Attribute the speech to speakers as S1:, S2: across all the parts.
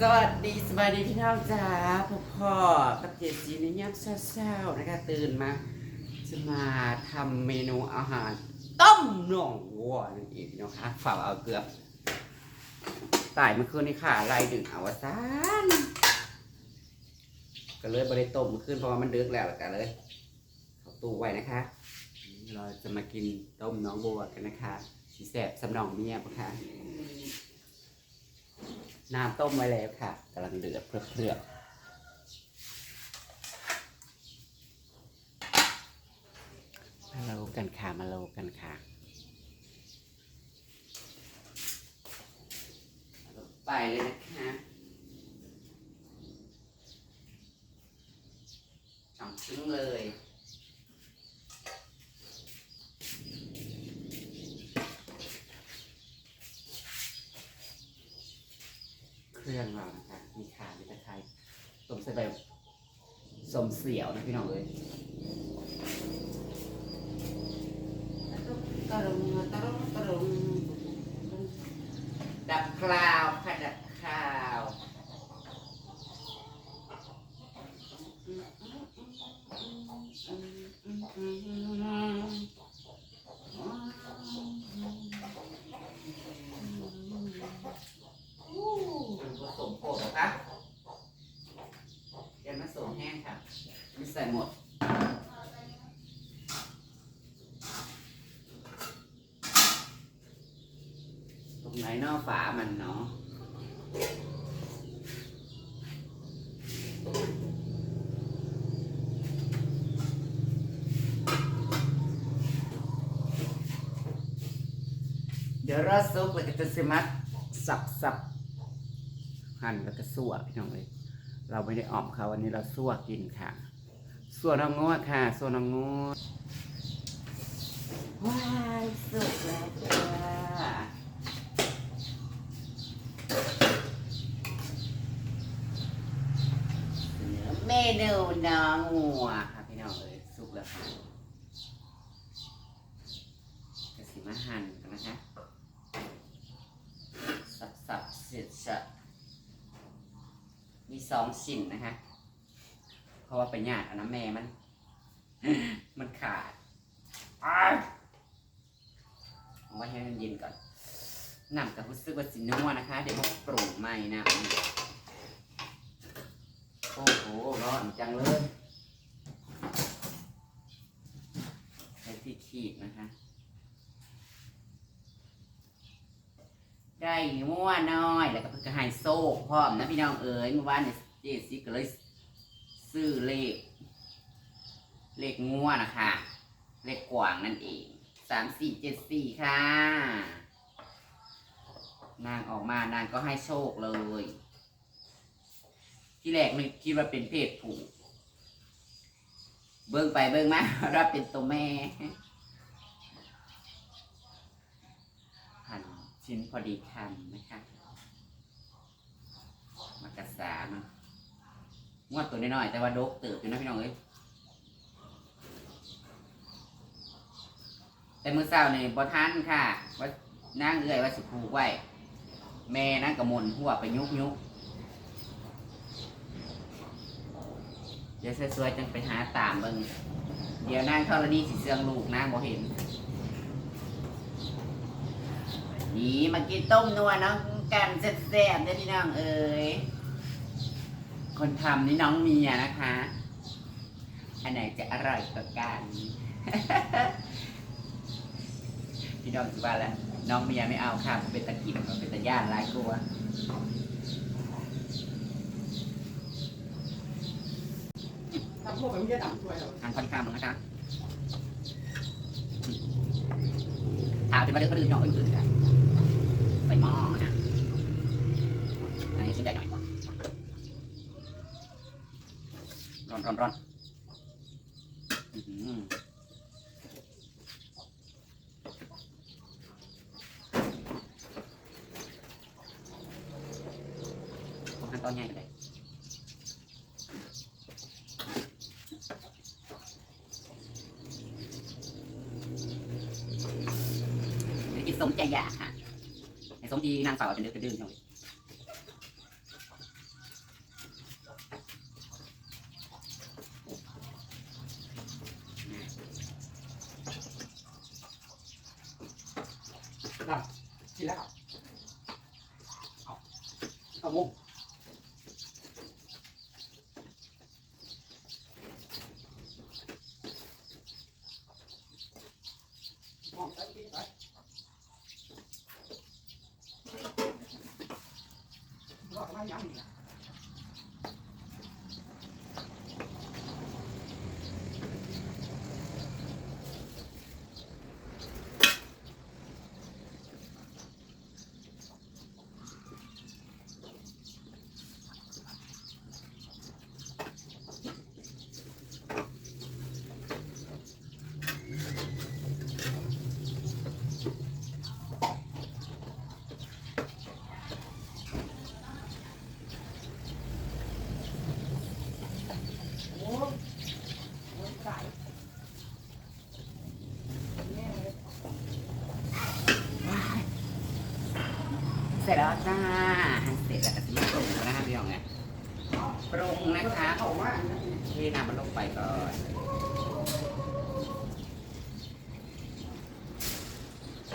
S1: สวัสดีสบายดีพี่น้องจ๋าพ่อพ่อกับเจสีในยามเช้าๆนะคะตื่นมาจะมาทำเมนูอาหารต้มหน่องวัวนั่นเองน้องคะฝากเอาเกือบตายเมื่อคืนนี้ค่ะไรดึงเอาวสานก็เลยบริต้มเมื่อคืนเพราะว่ามันดึกแล้วแล้วกันเลยเขาตู้ไว้นะคะ เราจะมากินต้มน้องบัวกันนะคะสีแสบสำนองเมียปะคะ น้ำต้มไว้แล้วค่ะกำลังเดือดเพื่อๆมาโลกันค่ะ มาโลกันค่ะไปเลยนะคะสองชิ้นเลย เรื่องเรานะคะ มีขามีตะไคร้ต้มใส่ใบสมเสียวนะพี่น้องเลยตะลงตะลงตะลงดับคลาวค่ะดับคลาวมันผสมโคตรครับเดี๋ยวมาส่งแห้งค่ะไม่ ใส่หมด ตรงไหนนอกฝามันเนาะเดี๋ยวราซุปแล้วก็จะสิมัดสับสับหั่นแล้วก็สั่วพี่น้องเลยเราไม่ได้ออมเขาวันนี้เราสั่วกินค่ะ ส่วน้องงวดค่ะ ส่วน้องงวดว้ายสุกแล้วจ้าเมนูน้องงัวค่ะพี่น้องเอ้ยสุกแล้วค่ะกระสีมาหั่นกันนะคะสับสับเสร็จสับมีสองชิ้นนะคะ เพราะว่าไปญาติอันนั้นแม่มัน มันขาดอ้ายเอาไว้ให้มันเย็นก่อนน้ำกับรู้สึกว่าสีนัวนะคะ เดี๋ยวมาปรุงใหม่นะ โอ้โห ร้อนจังเลยใช้ที่ขีดนะคะ ได้มั่วน้อย แล้วก็เพิ่งก็ให้โซ่พร้อมนะพี่น้องเอ๋ยเมื่อวานเนี่ยเจสิก็เลย ซื้อเลข เลขงัวนะคะ เลขกว่างนั่นเองสามสี่เจ็ดสี่ค่ะ นางออกมานางก็ให้โชคเลย ที่แรกนึกคิดว่าเป็นเพศผู้เบิ่งไปเบิ่งมารับเป็นตัวแม่หั่นชิ้นพอดีคำนะคะมากระสามัน งวดตัวน้อยๆแต่ว่าดกเติบอยู่นะพี่น้องเอ้ยแต่มือเศร้านี่บ่ทันค่ะว่านั่งเอื้อยว่าสิผูกไว้ แม่นั่งกระมนหัวไปยุกยุกเดี๋ยวสวยๆจังไปหาตามเบิ่งเดี๋ยวนางธรณีสิเสืองลูกนางบ่เห็นนี่มากินต้มนัวน้องกันแซ่บๆเด้อพี่น้องเอ๋ย คนทำนี่น้องเมียนะคะ อันไหนจะอร่อยกว่ากันพี่น้องสิว่าแล้วน้องเมียไม่เอาค่ะมันเป็นตะกินมันเป็นตะย่านร้ายกลัว
S2: ทำพวกแบบนี้จะต่ำช่วยเรา
S1: ทางค่อนข้างนะคะถามเป็นมาเรื่องคนอื่นน้องอื่นๆกันไปหม้อนะอันนี้ชิ้นใหญ่หน่อย ร้อนร้อนขั้นตอนใหญ่เลยกินสมใจอยากค่ะสมทีนางสาวเป็นเดือกระดื้อจังเลย
S2: นแล้วเอาเอามุกมองไปกินไปรอดมายังนี่ โอ้ยโอ้ยตาย
S1: เสร็จแล้วจ้าเสร็จแล้วก็จะมาปรุงนะคะพี่น้องเนี่ยปรุงนะคะ
S2: เข้ามา
S1: เทน้ำมันลงไปก่อน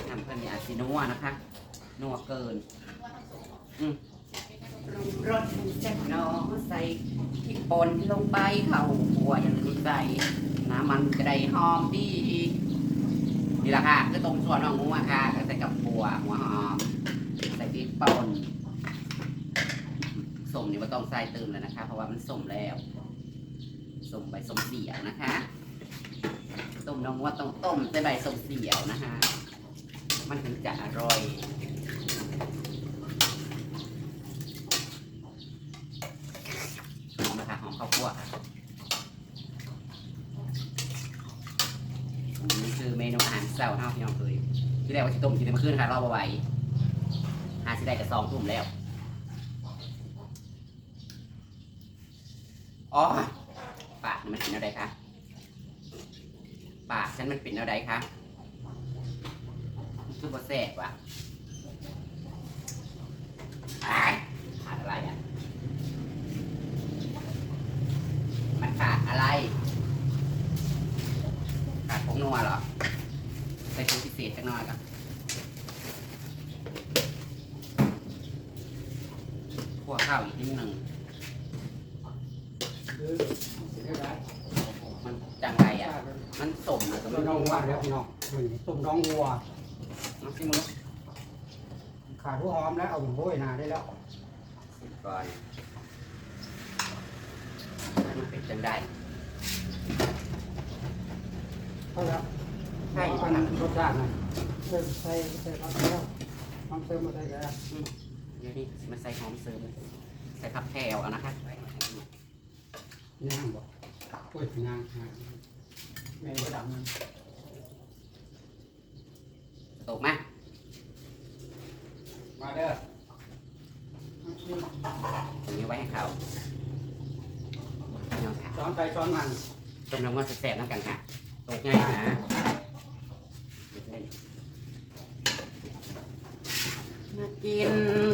S1: น้ำเพิ่นมีอาซินัวนะคะนัวเกินอืมปรุงรสแจ็คน้องใส่พริกป่นลงไปเข้าหัวอย่าลืมใส่น้ำมันจะไดหอมดีนี่แหละค่ะคือตรงส่วนของหมูอะค่ะก็ใส่กับหัวหัวหอม ใส่พริกป่นสมนี่ว่าต้องใส่เติมแล้วนะคะ เพราะว่ามันสมแล้วสมใบสมเสียวนะคะต้มน้องว่าต้องต้มใส่ใบสมเสียวนะคะ มันถึงจะอร่อยหอมนะคะหอมข้าวคั่วค่ะนี่คือเมนูอาหารเช้าเท่าพี่น้องเคยที่แรกว่าจะต้มกินเมื่อคืนค่ะรอบ่ไหว หาสิได้กับสองทุ่มแล้ว อ๋อ ปากมันเป็นอะไรคะ ปากฉันมันเป็นอะไรคะมันคือบ่แสบว่ะขาดอะไรอะ มันขาดอะไร ขาดผงนัวเหรอใส่ผงพิเศษจักหน่อยก่อน คั่ว ข้าวอีกนิดหนึ่ง
S2: คือเสียได้
S1: มันจังไรอะ มันสมเลยก็
S2: ต้
S1: ไม่
S2: มน้อง
S1: รู้
S2: วัว
S1: ว่า
S2: แล้วพี่น้องต้มน้องวัว
S1: น้องซิมึง
S2: ขาดหัวหอมแล้วเอาโบยนาได้แล้ว
S1: สิก่อนมันเป็นจังได้
S2: เข้าแล้ว
S1: ใช่
S2: อันนั้นรสชาตินะใส่ใส่ใส่ผักแล้วน้ำเติมมาใส่แล้ว
S1: เดี๋ยวนี้มันใส่หอมเสริมใส่ผักแพรวเอานะคะ
S2: ย่างบ่กล้วยย่างแม่ก็ดำมัน
S1: ตกมา
S2: มาเด้อ
S1: ตรงนี้ไว้ให้เขาพี่น้องค่ะ
S2: ช้อนไปช้อนมัน
S1: ต้มน้ำมันแสบๆน้ำกันค่ะตกง่ายนะมา กิน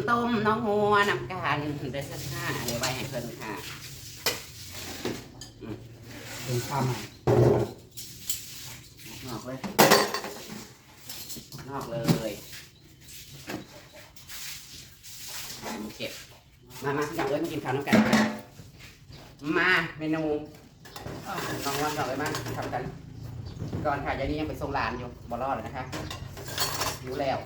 S1: ต้มน้องหัวน้ำกันเด็ดสักห้าเดี๋ยวไว้ให้เพิ่นค่ะ
S2: เป็นข้าวมัน
S1: นอกเลยนอกเลยเก็บมามาอยากเอ้ยมากินข้าวน้ำกันมาเมนูอ้าวน้องวันดอกเลยมาทำกัน ก่อนค่ะยายนี้ยังไปส่งร้านอยู่บอรอดเลยนะคะรู้แล้ว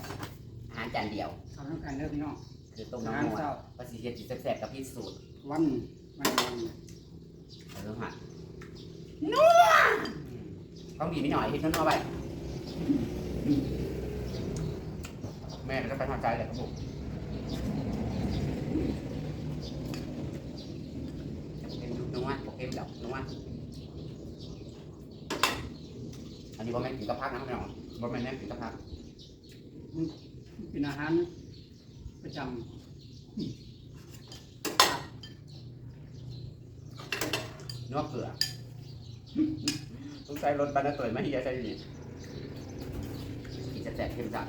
S1: อาหารจานเดียว
S2: ทำน้ำกันเด้อพี่น้อง
S1: คือต้มน้ำหัวภาษีเจ็ดจิตแสบๆกับพี่สูตร
S2: วันวันวัน
S1: เออหัดนัวต้องดีนิดหน่อยเห็นนัวๆไปแม่ก็ไปทำใจเลยครับผมเป็นยุคนัวโอเคแบบนัวอันนี้ว่าแม่นกินกระพักนะไม่หรอกว่าแม่นแม่นกินกระพัก
S2: เป็นอาหาร ประจ
S1: นัวเกลือต้องใช้รถบรรทุกตัวไม่เฮียใช่ไหมกินแสบๆเข้มจัด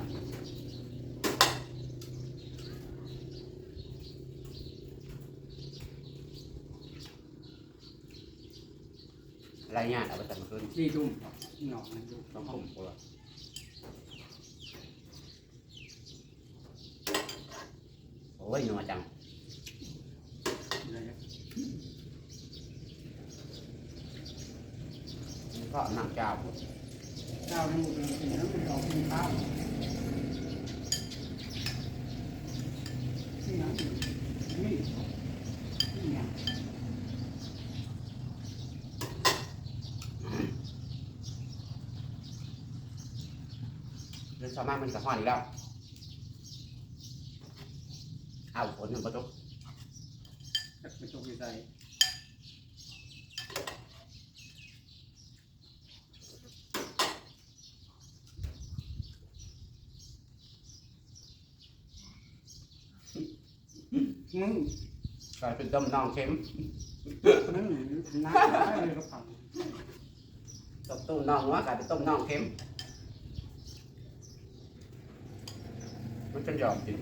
S1: อะไรเนี่ยเอาไปแต่มาขึ้นำ
S2: ที่ทุ่มหนอกนะดู
S1: ต้องผมกลัว อ้ยนัวจัง
S2: อะไรนะ
S1: ก็หนังเจ้า
S2: เจ้าทั้งหมดเลยกินแล้วไม่ออกกินข้าวนี่นะนี่นี่ไง
S1: เรื่องชาวบ้านมันจะห่อนอีกแล้ว เอาฝนมันประตู
S2: จักไปตกใจมึง
S1: กลายเป็นต้มน่องเค็ม
S2: มึงน้ำได้เลยกระเป๋า
S1: ต้มต้มน่องว่ากลายเป็นต้มน่องเค็มมันจะยอมกิน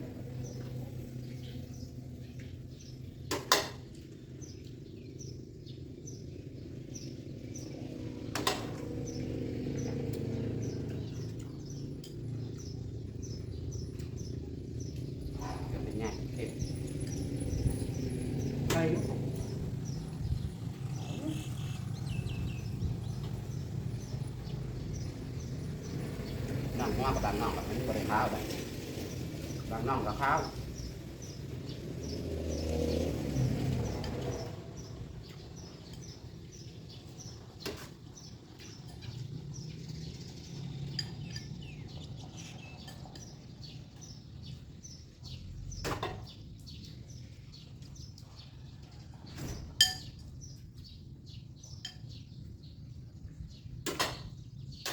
S1: จะเป็นไงเค็ม
S2: ไป
S1: น่องว่ากับบางน่องกับมันบริข้าวแบบบางน่องกับข้าว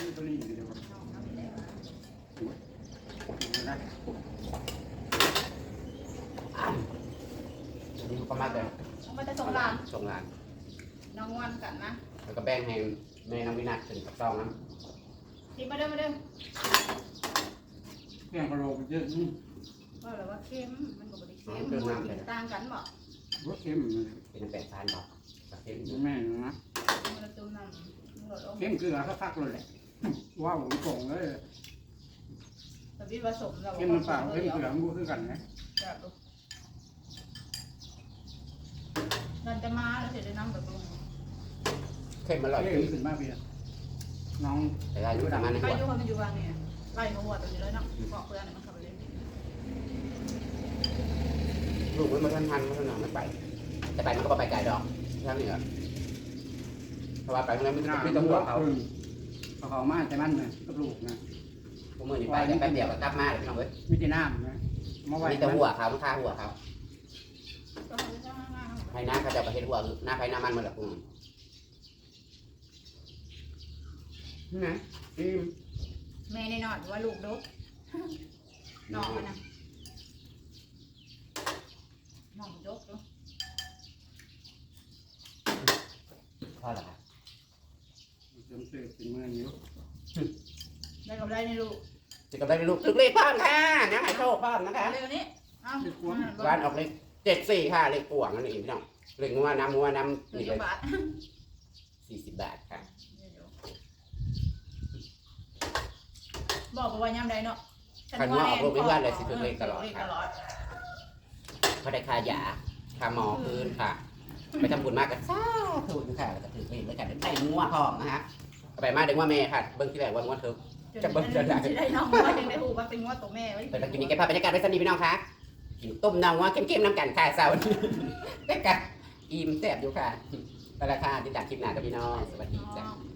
S2: นี่ตัวนี้เดี๋ยวก่อนนะ
S1: อันนี้ก็มาแต่
S3: มันจะส่ งหลาน
S1: ส่งหลาน
S3: น้องวันกันนะ
S1: แล้วก็แบ่งให้แม่น้องวินาทถึงกับซองน้
S3: ทีมาเด้อมาเด้อ
S2: แกงกะโหลกเยอะนี่
S3: ว่าแบบว่าเค็มมันก็บ่ได้เค็มมันกินต่างกันบ่
S2: รสเค็มเลยำ
S1: เป็นแปดพันบอกกับเค็ม
S2: แม่นะ
S3: มันละจุ่มน้ำมันลดลง
S2: เค็มเกลือคักๆเลยแหละว้าวผมส่งเลย
S3: แต่พี่ผสมเรา
S2: เค็มมันเปล่าเค็มเกลือมันก็คือกันนะ
S3: จับ ดูนั่นจะมาแล้วเสร็จได้น้ำแบบลง
S1: เค็มอร่อย
S2: เค็
S1: ขึ้
S2: ม
S1: น
S2: ขึ้นมากเพียน้อง
S1: แต่ได้อยู่ประมาณนี้
S3: ใคร
S1: ก่อน
S3: อยู่คนมันอยู่วางเนี่ยไล่มาหัวตัวนี้เลยเนาะเกาะเพื่อนมันเข้าไปเลย
S1: ลูกมันมาทันทันมันทันหนังมันไป แต่ไปมันก็บ่ไปไกลดอกทั้งนี้อะเพราะว่าไปตรงนั้นมัน
S2: หน้า
S1: จะมีแตะหัวเขา
S2: เขาเขามาแต่มันนะกับลูกนะ
S1: พวกมือนี่ไปแต่แป๊บเดียวก็กลับมาเลยพี่น้องเว้ย
S2: มีแต่น้ำนะมาไว้
S1: มีแต่หัวเขามันฆ่าหัวเขา
S3: ก็มันจะง่าย
S1: ไผ่หน้าเขาจะประเทศหัวหน้าไผ่หน้ามันมันละปุ่มนี่นะอืม
S3: แม่ในนอนว่าลูกดุน้องมันนะน้องดุ
S1: พ่อเหรอครับ
S2: จำสื่อเป็นเมืองอยู่
S3: ได้กับได้ในลูก
S1: จะกลับได้ลูกถึงเลขพ่อค่ะนะหายโชคพ่อนะคะ
S3: เรื่องนี้เอ้า
S1: ร้านออกเลข เจ็ดสี่ค่ะเลขป่วงนั่นเองพี่น้องเลขงัวน้ำงัวน้ำ
S3: หนึ่
S1: นี่
S3: ง
S1: เลย
S3: บาท
S1: สี่สิบบาทค่ะ
S3: บอกว่าย่ำใดเนาะ
S1: คันว่าออกลูกไม่ว่าเลยสิถึงเลขตลอด
S3: เลข
S1: ค่ะ
S3: ตลอด
S1: เขาได้ค่ายาค่าหมอคืนค่ะ ไปทำบุญมากกันซ่าถูกค่ะแล้วก็ถือเลขแล้วกันได้งัวพร้อมนะฮะเอาไปมาเด็กว่าแม่ค่ะ เบิ้งที่แรกว่างัวเถิกจะเบิ่งจะได้
S3: จะได้น้องว่ายังได้หูว่าเป็นงวดตัวแม่ไว้
S1: แต่ตะกี้นี้แกพาบรรยากาศไปสนิทพี่น้องคะกิน ต้มน้ำว่าเข้มๆน้ำกันค่ะสาวนี้แต่กะอิ่มแซ่บอยู่ค่ะไปละค่ะติดตามคลิปหน้ากับพี่น้องสวัสดีจ้ะ